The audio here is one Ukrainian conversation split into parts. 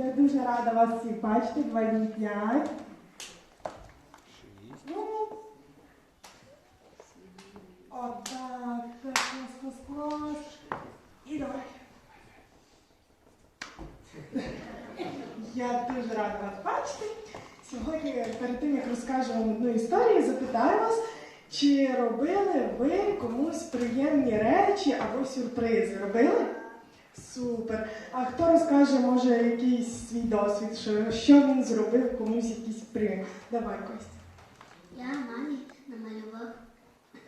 Я дуже рада вас всіх бачити. Два дні п'ять. Ну, Отак, так, клас, клас, клас. І давай. Я дуже рада вас бачити. Сьогодні, перед тим, як розкажу вам одну історію, запитаю вас, чи робили ви комусь приємні речі або сюрпризи? Робили? Супер. А хто розкаже, може, якийсь свій досвід, що, що він зробив комусь якийсь приємний? Давай, Костя. Я мамі намалював е,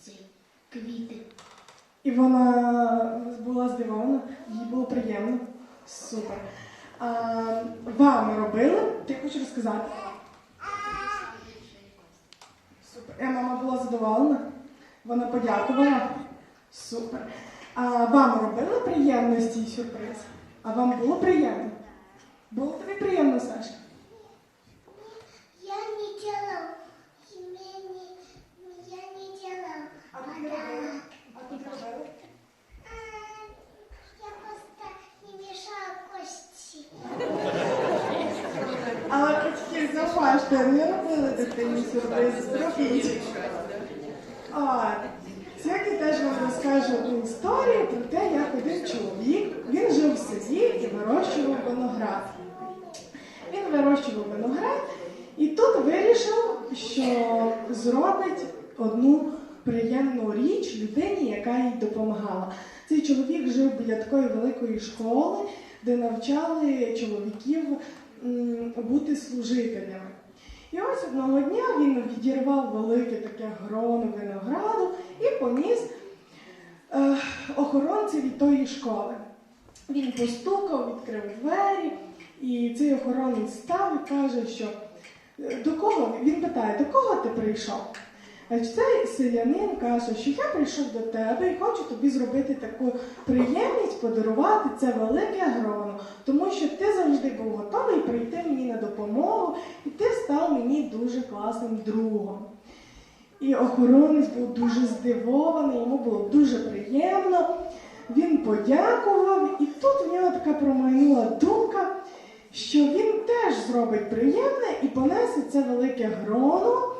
ці квіти. І вона була здивована, їй було приємно. Супер. А, вам робили? Ти хочеш розказати? Супер. І мама була задоволена. Вона подякувала. Супер. А вам робили приємності і сюрприз? А вам було приємно? Було тобі приємно, Саша? Я не делал. Мне не, я не делал. А ти робила? А ти робила? А, я просто не мешала кости. Але батьки зауважте, не робили дитині сюрприз. Робіть. А, сьогодні теж вам розкажу історію про те, як один чоловік, він жив в селі і вирощував виноград. Він вирощував виноград і тут вирішив, що зробить одну приємну річ людині, яка їй допомагала. Цей чоловік жив біля такої великої школи, де навчали чоловіків бути служителями. І ось одного дня він відірвав велике таке гроно винограду і поніс е, від тої школи. Він постукав, відкрив двері, і цей охоронець став і каже, що «Е, до кого? Він питає, до кого ти прийшов? Цей селянин каже, що я прийшов до тебе і хочу тобі зробити таку приємність, подарувати це велике гроно, тому що ти завжди був готовий прийти мені на допомогу, і ти став мені дуже класним другом. І охоронець був дуже здивований, йому було дуже приємно. Він подякував, і тут в нього така промайнула думка, що він теж зробить приємне і понесе це велике гроно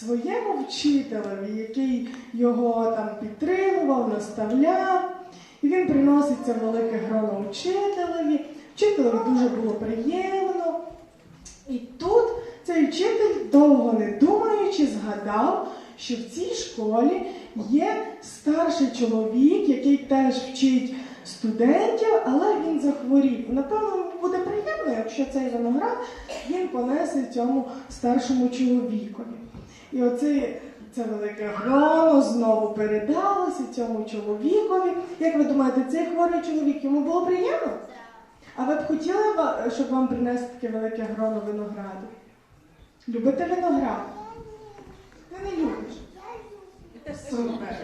своєму вчителеві, який його там підтримував, наставляв. І він приносить це велике гроно вчителеві. Вчителеві дуже було приємно. І тут цей вчитель, довго не думаючи, згадав, що в цій школі є старший чоловік, який теж вчить студентів, але він захворів. Напевно, буде приємно, якщо цей виноград він понесе цьому старшому чоловікові. І оце це велике гроно знову передалося цьому чоловікові. Як ви думаєте, цей хворий чоловік йому було приємно? А ви б хотіли, щоб вам принесли таке велике гроно винограду? Любите виноград? Ти не любиш? Супер.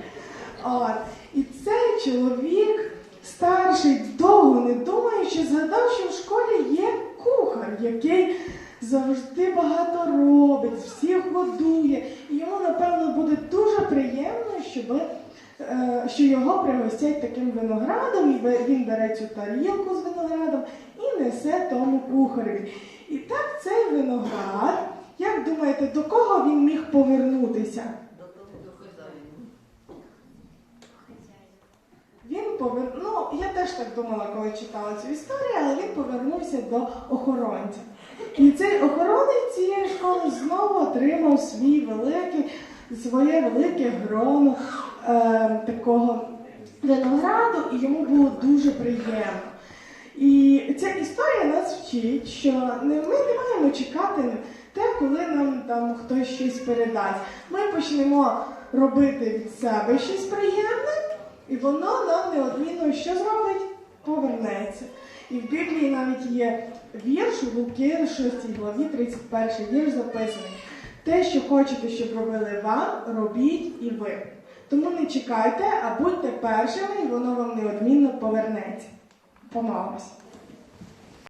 От. І цей чоловік, старший, довго не думаючи, згадав, що в школі є кухар, який завжди багато робить, всіх годує. І йому, напевно, буде дуже приємно, щоб, е, що його пригостять таким виноградом, і він бере цю тарілку з виноградом і несе тому кухареві. І так цей виноград, як думаєте, до кого він міг повернутися? Він повер... Ну, я теж так думала, коли читала цю історію, але він повернувся до охоронця. І цей охоронець цієї школи знову отримав свій великий, своє велике гроно е, такого винограду, і йому було дуже приємно. І ця історія нас вчить, що ми не маємо чекати те, коли нам там хтось щось передасть. Ми почнемо робити від себе щось приємне, і воно нам неодмінно що зробить? Повернеться. І в Біблії навіть є вірш у Луки 6 главі, 31 вірш записаний. Те, що хочете, щоб робили вам, робіть і ви. Тому не чекайте, а будьте першими, і воно вам неодмінно повернеться. Помолимось.